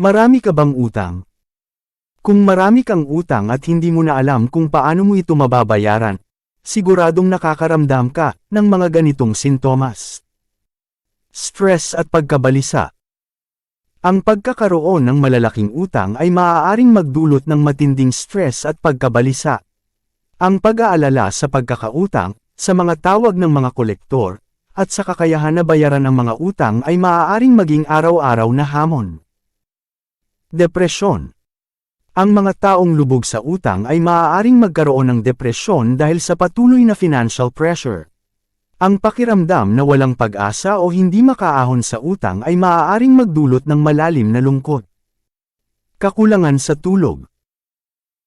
Marami ka bang utang? Kung marami kang utang at hindi mo na alam kung paano mo ito mababayaran, siguradong nakakaramdam ka ng mga ganitong sintomas. Stress at pagkabalisa. Ang pagkakaroon ng malalaking utang ay maaaring magdulot ng matinding stress at pagkabalisa. Ang pag-aalala sa pagkakautang, sa mga tawag ng mga kolektor, at sa kakayahan na bayaran ang mga utang ay maaaring maging araw-araw na hamon. Depresyon Ang mga taong lubog sa utang ay maaaring magkaroon ng depresyon dahil sa patuloy na financial pressure. Ang pakiramdam na walang pag-asa o hindi makaahon sa utang ay maaaring magdulot ng malalim na lungkot. Kakulangan sa tulog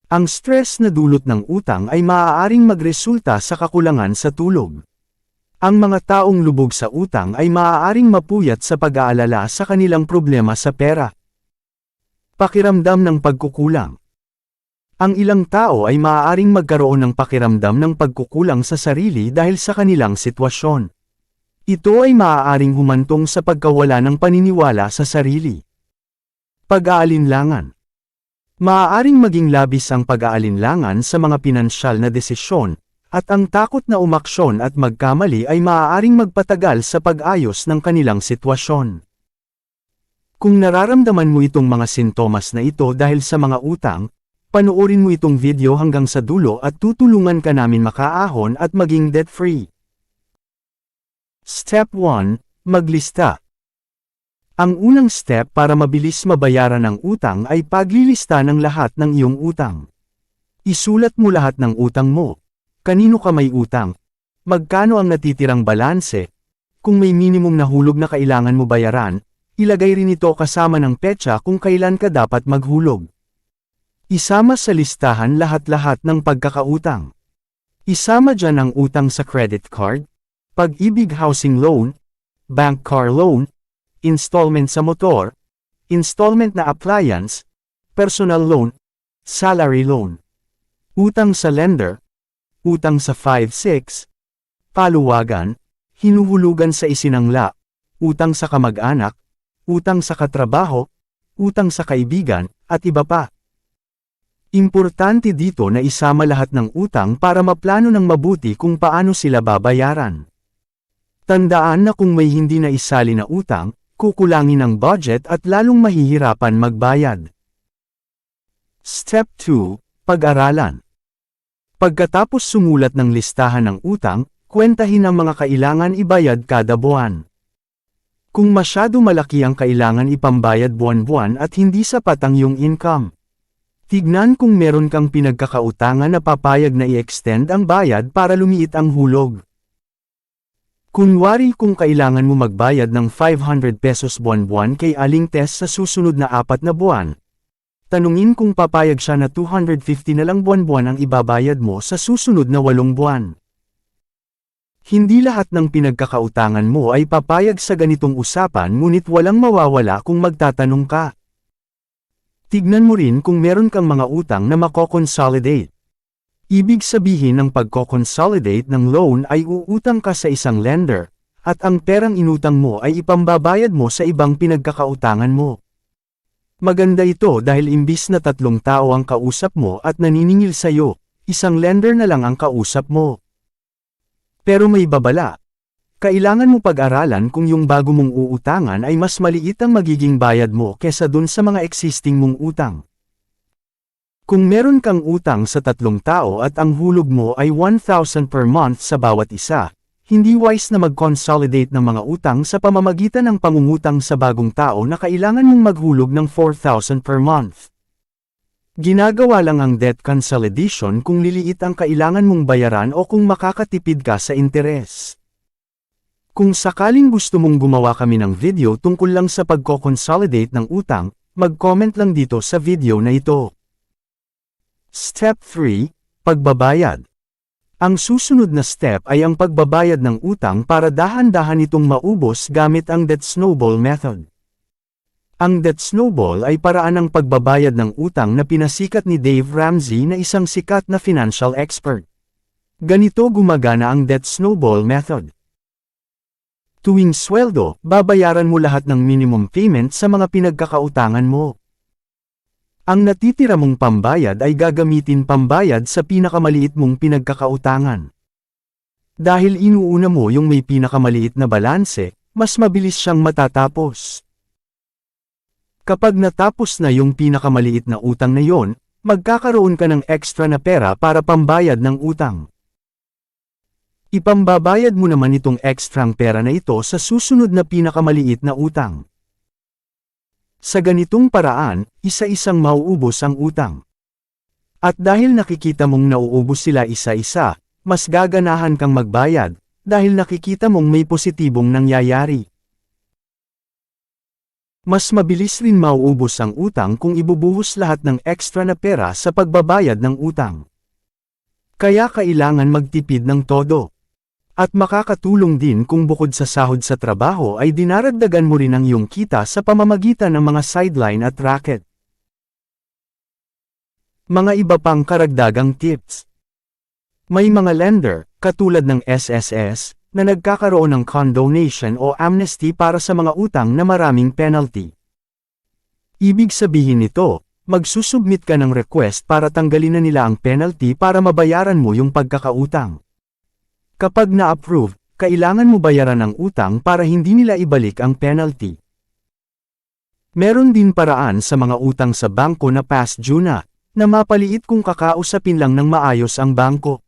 Ang stress na dulot ng utang ay maaaring magresulta sa kakulangan sa tulog. Ang mga taong lubog sa utang ay maaaring mapuyat sa pag-aalala sa kanilang problema sa pera. Pakiramdam ng pagkukulang Ang ilang tao ay maaaring magkaroon ng pakiramdam ng pagkukulang sa sarili dahil sa kanilang sitwasyon. Ito ay maaaring humantong sa pagkawala ng paniniwala sa sarili. Pag-aalinlangan Maaaring maging labis ang pag-aalinlangan sa mga pinansyal na desisyon, at ang takot na umaksyon at magkamali ay maaaring magpatagal sa pag-ayos ng kanilang sitwasyon. Kung nararamdaman mo itong mga sintomas na ito dahil sa mga utang, panoorin mo itong video hanggang sa dulo at tutulungan ka namin makaahon at maging debt-free. Step 1. Maglista. Ang unang step para mabilis mabayaran ang utang ay paglilista ng lahat ng iyong utang. Isulat mo lahat ng utang mo. Kanino ka may utang? Magkano ang natitirang balanse? Kung may minimum na hulog na kailangan mo bayaran, ilagay rin ito kasama ng petsa kung kailan ka dapat maghulog. Isama sa listahan lahat-lahat ng pagkakautang. Isama dyan ang utang sa credit card, pag-ibig housing loan, bank car loan, installment sa motor, installment na appliance, personal loan, salary loan, utang sa lender, utang sa 5-6, paluwagan, hinuhulugan sa isinangla, utang sa kamag-anak, utang sa katrabaho, utang sa kaibigan, at iba pa. Importante dito na isama lahat ng utang para maplano ng mabuti kung paano sila babayaran. Tandaan na kung may hindi na isali na utang, kukulangin ang budget at lalong mahihirapan magbayad. Step 2. Pag-aralan. Pagkatapos sumulat ng listahan ng utang, kwentahin ang mga kailangan ibayad kada buwan. Kung masyado malaki ang kailangan ipambayad buwan-buwan at hindi sapat ang iyong income. Tignan kung meron kang pinagkakautangan na papayag na i-extend ang bayad para lumiit ang hulog. Kunwari kung kailangan mo magbayad ng 500 pesos buwan-buwan kay Aling Tess sa susunod na apat na buwan. Tanungin kung papayag siya na 250 na lang buwan-buwan ang ibabayad mo sa susunod na walong buwan. Hindi lahat ng pinagkakautangan mo ay papayag sa ganitong usapan ngunit walang mawawala kung magtatanong ka. Tignan mo rin kung meron kang mga utang na mako-consolidate. Ibig sabihin ng pagko-consolidate ng loan ay uutang ka sa isang lender, at ang perang inutang mo ay ipambabayad mo sa ibang pinagkakautangan mo. Maganda ito dahil imbis na tatlong tao ang kausap mo at naniningil sa'yo, isang lender na lang ang kausap mo. Pero may babala. Kailangan mo pag-aralan kung yung bago mong uutangan ay mas maliit ang magiging bayad mo kesa dun sa mga existing mong utang. Kung meron kang utang sa tatlong tao at ang hulog mo ay 1,000 per month sa bawat isa, hindi wise na mag-consolidate ng mga utang sa pamamagitan ng pangungutang sa bagong tao na kailangan mong maghulog ng 4,000 per month. Ginagawa lang ang debt consolidation kung liliit ang kailangan mong bayaran o kung makakatipid ka sa interes. Kung sakaling gusto mong gumawa kami ng video tungkol lang sa pagko-consolidate ng utang, mag-comment lang dito sa video na ito. Step 3, Pagbabayad. Ang susunod na step ay ang pagbabayad ng utang para dahan-dahan itong maubos gamit ang debt snowball method. Ang debt snowball ay paraan ng pagbabayad ng utang na pinasikat ni Dave Ramsey na isang sikat na financial expert. Ganito gumagana ang debt snowball method. Tuwing sweldo, babayaran mo lahat ng minimum payment sa mga pinagkakautangan mo. Ang natitira mong pambayad ay gagamitin pambayad sa pinakamaliit mong pinagkakautangan. Dahil inuuna mo yung may pinakamaliit na balanse, mas mabilis siyang matatapos. Kapag natapos na yung pinakamaliit na utang na yon, magkakaroon ka ng extra na pera para pambayad ng utang. Ipambabayad mo naman itong ekstrang pera na ito sa susunod na pinakamaliit na utang. Sa ganitong paraan, isa-isang mauubos ang utang. At dahil nakikita mong nauubos sila isa-isa, mas gaganahan kang magbayad, dahil nakikita mong may positibong nangyayari. Mas mabilis rin mauubos ang utang kung ibubuhos lahat ng extra na pera sa pagbabayad ng utang. Kaya kailangan magtipid ng todo. At makakatulong din kung bukod sa sahod sa trabaho ay dinaragdagan mo rin ang iyong kita sa pamamagitan ng mga sideline at racket. Mga iba pang karagdagang tips. May mga lender, katulad ng SSS, na nagkakaroon ng condonation o amnesty para sa mga utang na maraming penalty. Ibig sabihin nito, magsusubmit ka ng request para tanggalin na nila ang penalty para mabayaran mo yung pagkakautang. Kapag na-approve, kailangan mo bayaran ang utang para hindi nila ibalik ang penalty. Meron din paraan sa mga utang sa bangko na past due na, na mapaliit kung kakausapin lang ng maayos ang bangko.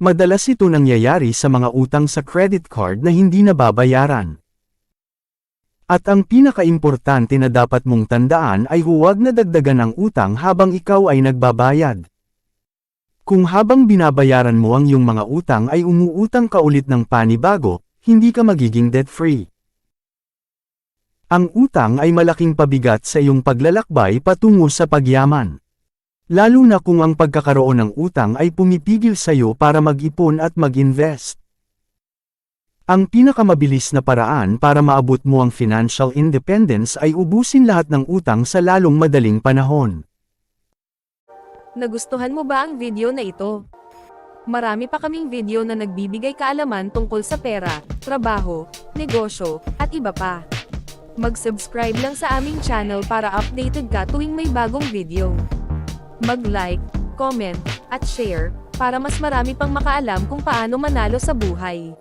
Madalas ito nangyayari sa mga utang sa credit card na hindi nababayaran. At ang pinakaimportante na dapat mong tandaan ay huwag na dagdagan ang utang habang ikaw ay nagbabayad. Kung habang binabayaran mo ang iyong mga utang ay umuutang ka ulit ng panibago, hindi ka magiging debt-free. Ang utang ay malaking pabigat sa iyong paglalakbay patungo sa pagyaman. Lalo na kung ang pagkakaroon ng utang ay pumipigil sa iyo para mag-ipon at mag-invest. Ang pinakamabilis na paraan para maabot mo ang financial independence ay ubusin lahat ng utang sa lalong madaling panahon. Nagustuhan mo ba ang video na ito? Marami pa kaming video na nagbibigay kaalaman tungkol sa pera, trabaho, negosyo, at iba pa. Mag-subscribe lang sa aming channel para updated ka tuwing may bagong video. Mag-like, comment, at share, para mas marami pang makaalam kung paano manalo sa buhay.